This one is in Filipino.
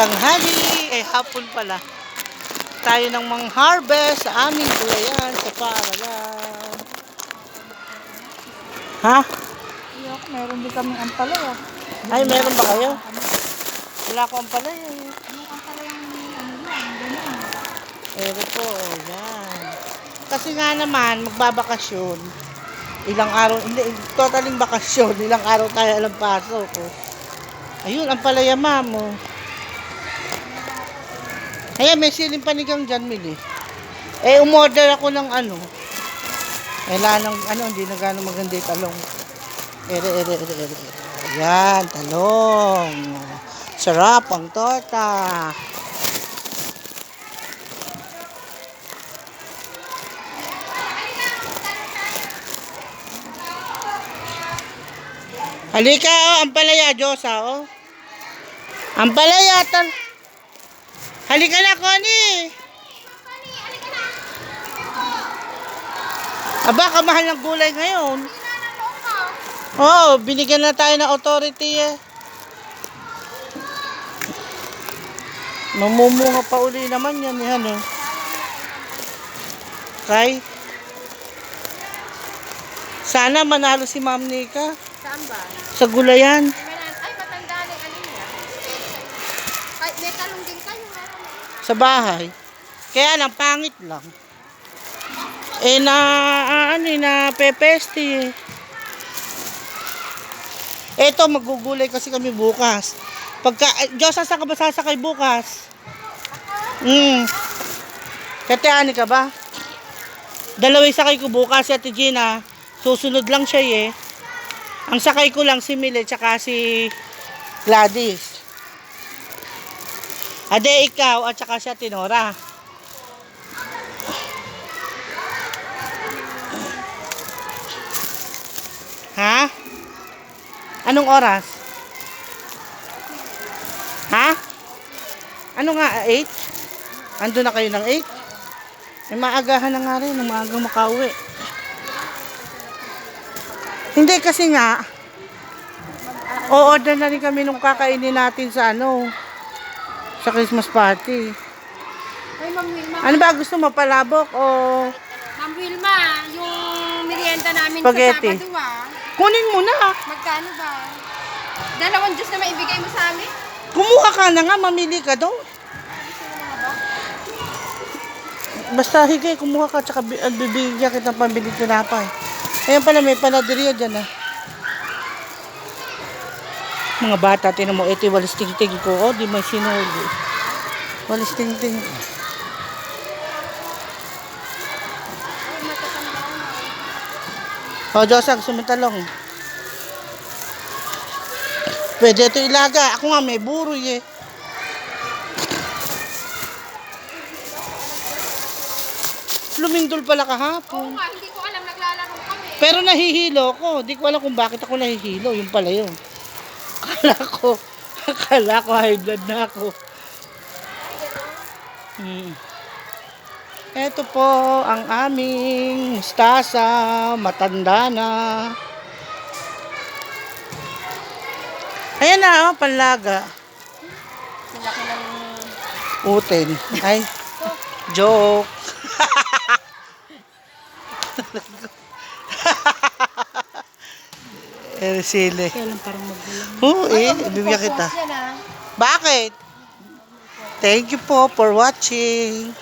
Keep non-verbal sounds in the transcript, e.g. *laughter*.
tanghali, eh hapon pala. Tayo ng mga harvest sa aming gulayan sa paaralan. Ha? Yok, meron din kaming ampalaya. Ay, meron ba kayo? Wala ko ang pala eh. Anong ampalaya ano yan? Ero po, yan. Kasi nga naman, magbabakasyon. Ilang araw, hindi, totaling bakasyon. Ilang araw tayo alam pasok. Oh. Ayun, ang palaya ma'am. Oh. Ayan, may siling panigang dyan, Mili. Eh, umorder ako ng ano. Kailangan ng, ano, hindi na gano'ng maganda yung talong. Ere, ere, ere, ere. Ayan, talong. Sarap ang torta. Halika, oh, ang palaya, Diyosa, oh. Ang palaya, tal. Halika na, Connie. Aba, kamahal ng gulay ngayon. Oo, oh, binigyan na tayo ng authority eh. Mamumunga pa uli naman yan, yan oh. Kay? Sana manalo si Ma'am Nika Saan ba? sa gulayan. Ay, matanda na yung ano niya. Ay, may talong din kayo. meron. Sa bahay. Kaya lang, pangit lang. Eh, na, ano eh, na pepesti eh. Eto, magugulay kasi kami bukas. Pagka, eh, Diyos, saan ka ba sasakay bukas? Hmm. Katiani ka ba? Dalaway sakay ko bukas si Ate Gina. Susunod lang siya eh. Ang sakay ko lang si Mile tsaka si Gladys. Ade ikaw at saka siya Tinora. Ha? Anong oras? Ha? Ano nga, 8? Ando na kayo ng 8? Eh, maagahan na nga rin, maagang makauwi. Hindi kasi nga, o-order na rin kami nung kakainin natin sa ano, sa Christmas party. Ay, Ma'am Wilma. Ano ba gusto mo, palabok o Ma'am Wilma, yung merienda namin Spaghetti. sa Sabado ah. kunin mo na. Magkano ba? Dalawang Diyos na maibigay mo sa amin? Kumuha ka na nga, mamili ka daw. Basta higay, kumuha ka, tsaka bi- at bibigyan kita ng pambili tinapay. Ayan pala, may panaderia dyan ah. Mga bata, tinan mo, ito walis ting-ting ko. Oh, di may sinuli. Walis ting-ting. Oh, Diyos, gusto mo talong. Pwede ito ilaga. Ako nga may buroy eh. Lumindol pala Oo kahapon. nga, hindi ko alam, naglalaro kami. Pero nahihilo ko. Di ko alam kung bakit ako nahihilo. Yung pala yun. Akala ko, akala ko high blood na ako. Hmm. Ito po ang aming mustasa, matanda na. Ayan na, oh, panlaga. Malaki ng... Uten. Ay, joke. *laughs* eh, sili. Kailan parang magulang. Oo, eh, ibibigyan kita. Ah. Bakit? Thank you po for watching.